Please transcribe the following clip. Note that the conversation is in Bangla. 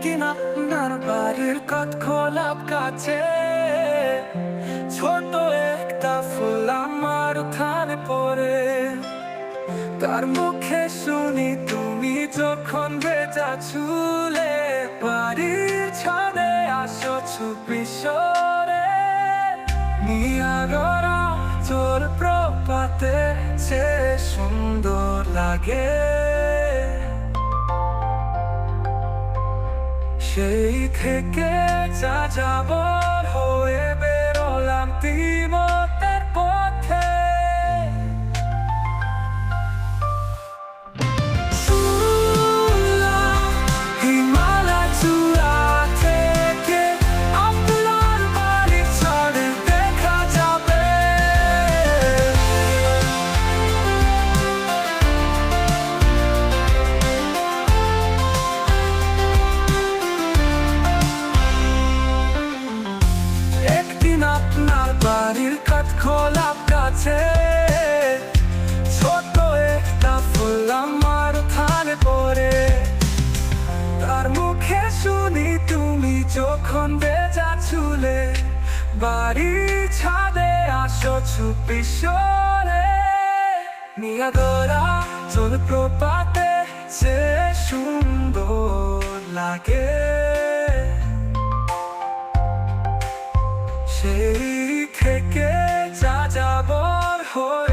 একদিন আপনার বাড়ির কাঠ খোলাপ কাছে। ছোট একটা ফুল আমার উঠানে পড়ে। তার মুখে শুনি তুমি যখন ভেজা চুলে বাড়ির ছাদে আসো চুপি সরে। নিয়াগরা তোর প্রপাতে সে সুন্দর লাগে। সেই থেকে যা যাবর হয়ে আপনার বাড়ির কাঠ খোলাপ কাছে। ছোট একটা ফুল আমার থানে পড়ে তার মুখে শুনি তুমি যখন বেজা চুলে বাড়ির ছাদে আসো চুপি সরে। নিয়াগরা জলপ্রপাতে সে সুন্দর লাগে। Heart.